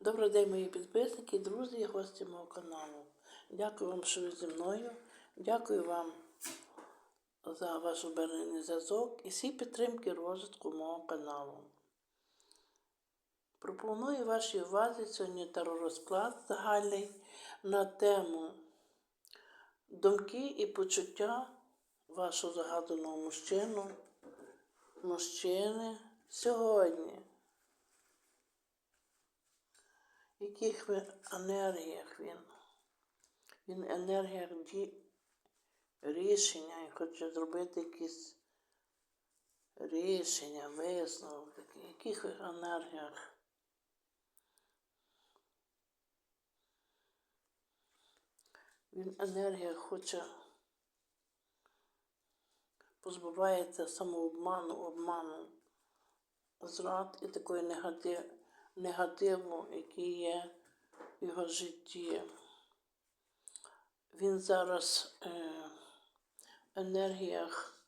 Добрий день, мої підписники, друзі і гості мого каналу. Дякую вам, що ви зі мною. Дякую вам за ваш обережний зв'язок і всі підтримки розвитку мого каналу. Пропоную вашій увазі сьогодні теророзклад загальний на тему думки і почуття вашого загаданого мужчину, мужчини сьогодні. Яких енергіях він? Він енергіях рішення і хоче зробити якісь рішення, висновок. В яких ви енергіях? Він енергія хоче позбувається самообману, обману, зрад і такої негатив, негативу, який є в його житті. Він зараз е, в енергіях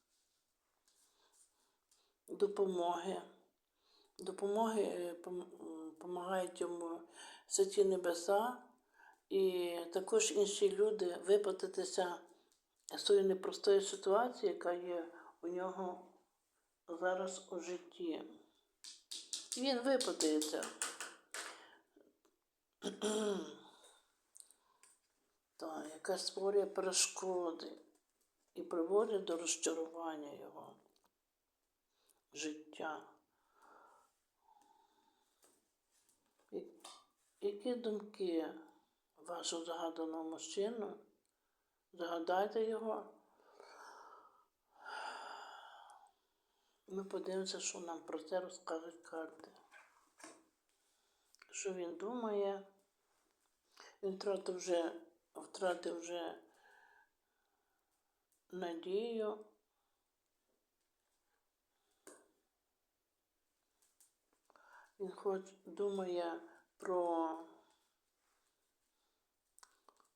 допомоги. Допомоги е, допомагають йому святі небеса і також інші люди випутатися з тої непростої ситуації, яка є у нього зараз у житті. Він випутається. Так, яка створює перешкоди і приводить до розчарування його життя. Які думки вашого загаданого мужчину? Загадайте його. Ми подивимося, що нам про це розкажуть карти. Що він думає? Він втратив вже, втратив вже надію. Він хоч думає про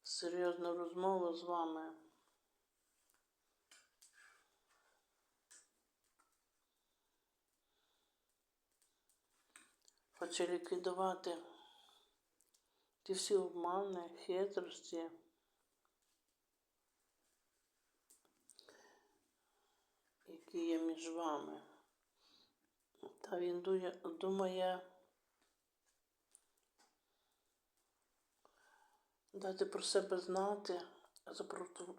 серйозну розмову з вами. Хоче ліквідувати ті всі обмани, хитрості. які є між вами. Та він думає дати про себе знати,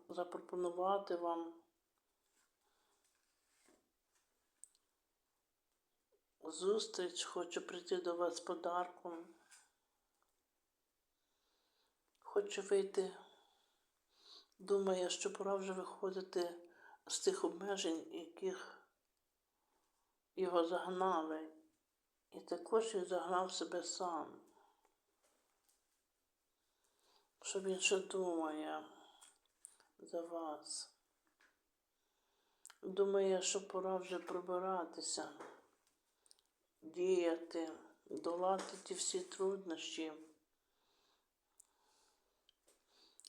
запропонувати вам зустріч, хоче прийти до вас подарком. Хоче вийти, думає, що пора вже виходити з тих обмежень, яких його загнали. І також він загнав себе сам. Що він ще думає за вас. Думає, що пора вже пробиратися, діяти, долати ті всі труднощі.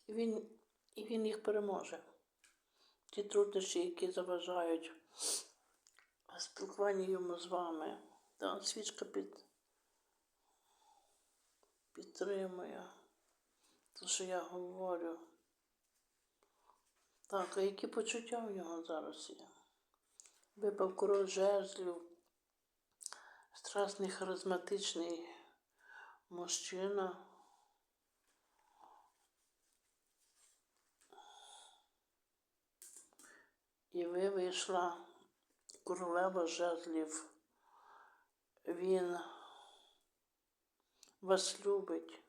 І він, і він їх переможе. Ті труднощі, які заважають спілкуванню йому з вами. Та свічка під, підтримує те, що я говорю. Так, а які почуття в нього зараз є? Випав король жезлів, страсний харизматичний мужчина. І ви вийшла королева жезлів. Він вас любить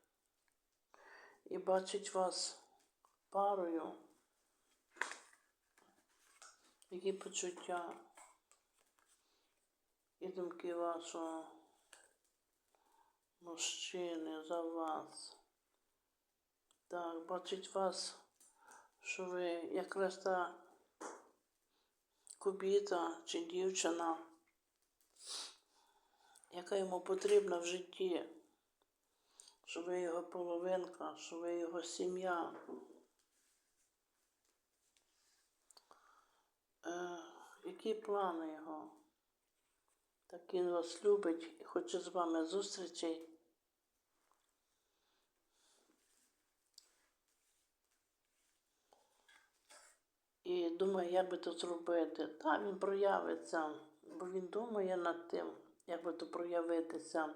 і бачить вас парою. Які почуття і думки вашого мужчини за вас. Так, бачить вас, що ви якраз та кобіта чи дівчина, яка йому потрібна в житті, що ви його половинка, що ви його сім'я. Е, які плани його? Так він вас любить і хоче з вами зустрічей. І думає, як би то зробити. Та він проявиться, бо він думає над тим, як би то проявитися.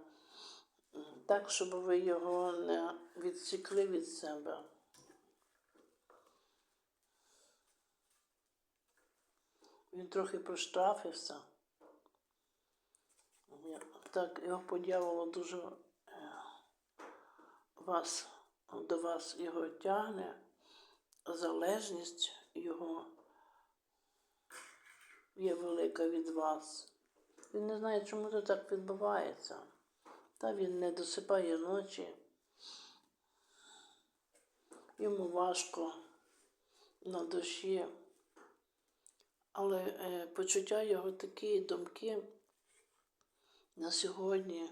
Так, щоб ви його не відсікли від себе. Він трохи проштрафився. Так, його подяволо дуже е, вас, до вас його тягне, залежність його є велика від вас. Він не знає, чому це так відбувається. Та він не досипає ночі. Йому важко на душі. Але е, почуття його такі думки на сьогодні,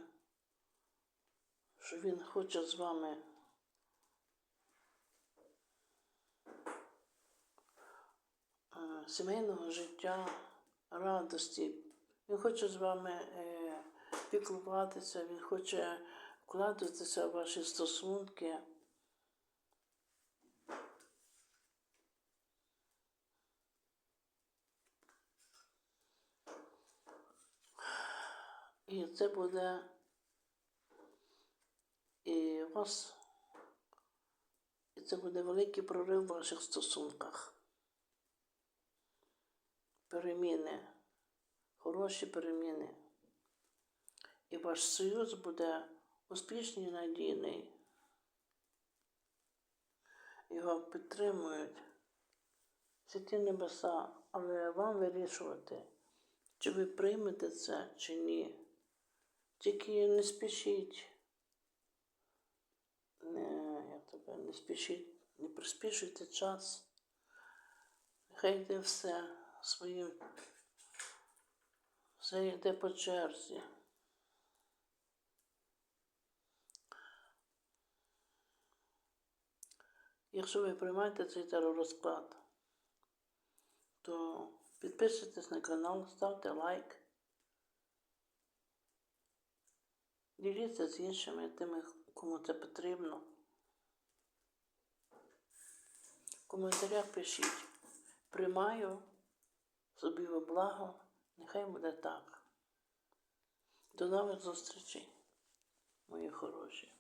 що він хоче з вами е, сімейного життя, радості. Він хоче з вами е, піклуватися, він хоче вкладатися в ваші стосунки. І це буде і вас, і це буде великий прорив в ваших стосунках. Переміни, хороші переміни. І ваш союз буде успішний і надійний. Його підтримують всі ті небеса, але вам вирішувати, чи ви приймете це, чи ні. Тільки не спішіть. Не, я тебе не спішіть, не приспішуйте час. Нехай йде все своїм. Все йде по черзі. Якщо ви приймаєте цей теророзклад, то підписуйтесь на канал, ставте лайк. Діліться з іншими тими, кому це потрібно. В коментарях пишіть. Приймаю собі во благо. Нехай буде так. До нових зустрічей, мої хороші.